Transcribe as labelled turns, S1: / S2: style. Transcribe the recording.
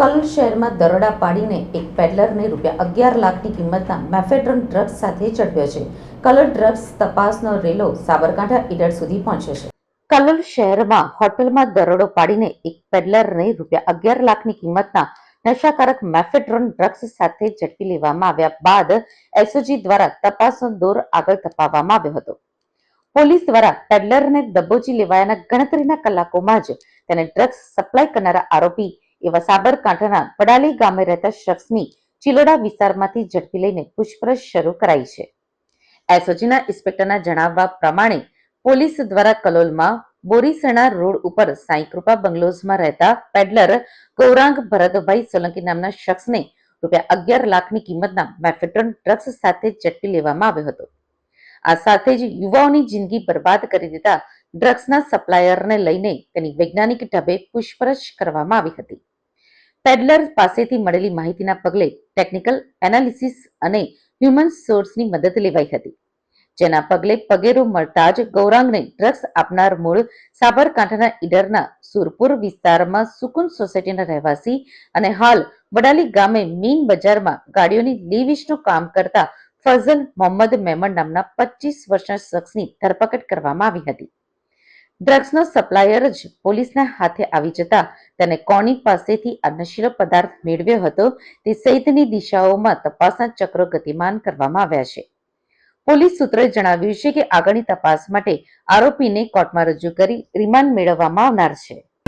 S1: કલ શહેરમાં દરોડા પાડીને એક પેડલરને રૂપિયા અગિયાર લાખની કિંમતના મેફેડ્રોન ડ્રગ્સ સાથે ઝડપ્યો છે. કલર ડ્રગ્સ તપાસનો રેલો સાબરકાંઠા ઈડર સુધી પહોંચ્યો છે. કલોલ શહેરમાં હોટલમાં દરોડો પાડીને એક પેડલરને રૂપિયા અગિયાર લાખની કિંમતના નશાકારક મેફેડ્રોન ડ્રગ્સ સાથે ઝડપી લેવામાં આવ્યા બાદ એસઓજી દ્વારા તપાસનો દોર આગળ ધપાવવામાં આવ્યો હતો. પોલીસ દ્વારા પેડલરને દબોચી લેવાયાના ગણતરીના કલાકોમાં જ તેને ડ્રગ્સ સપ્લાય કરનારા આરોપી એવા સાબરકાંઠાના પડાલી ગામે રહેતા શખ્સની ચિલોડા વિસ્તારમાંથી ઝડપી લઈને પૂછપરછ શરૂ કરાઈ છે. એસઓજીના ઇન્સ્પેક્ટરના જણાવવા પ્રમાણે પોલીસ દ્વારા કલોલમાં બોરીસણા રોડ ઉપર સાંઈકૃપા બંગલોઝમાં રહેતા પેડલર ગૌરાંગ ભરતભાઈ સોલંકી નામના શખ્સને રૂપિયા અગિયાર લાખની કિંમતના મેફેટ્રોન ડ્રગ્સ સાથે ઝડપી લેવામાં આવ્યો હતો. આ સાથે જ યુવાઓની જિંદગી બરબાદ કરી દેતા ડ્રગ્સના સપ્લાયરને લઈને તેની વૈજ્ઞાનિક ઢબે પૂછપરછ કરવામાં આવી હતી. પેડલર પાસેથી મળેલી માહિતીના પગલે ટેકનિકલ એનાલિસિસ અને હ્યુમન સોર્સની મદદ લેવાઈ હતી, જેના પગલે પગેરો મળતા જ ગૌરાંગને ડ્રગ્સ આપનાર મૂળ સાબરકાંઠાના ઈડરના સુરપુર વિસ્તારમાં સુકુન સોસાયટીના રહેવાસી અને હાલ વડાલી ગામે મીન બજારમાં ગાડીઓની લીવિશનું કામ કરતા ફઝલ મોહમ્મદ મેમણ નામના પચીસ વર્ષના શખ્સની ધરપકડ કરવામાં આવી હતી. ડ્રગ્સનો સપ્લાયર જ પોલીસના હાથે આવી જતા તેને કોની પાસેથી આ નશીલો પદાર્થ મેળવ્યો હતો તે સહિતની દિશાઓમાં તપાસના ચક્રો ગતિમાન કરવામાં આવ્યા છે. પોલીસ સૂત્રોએ જણાવ્યું છે કે આગળની તપાસ માટે આરોપીને કોર્ટમાં રજૂ કરી રિમાન્ડ મેળવવામાં આવનાર છે.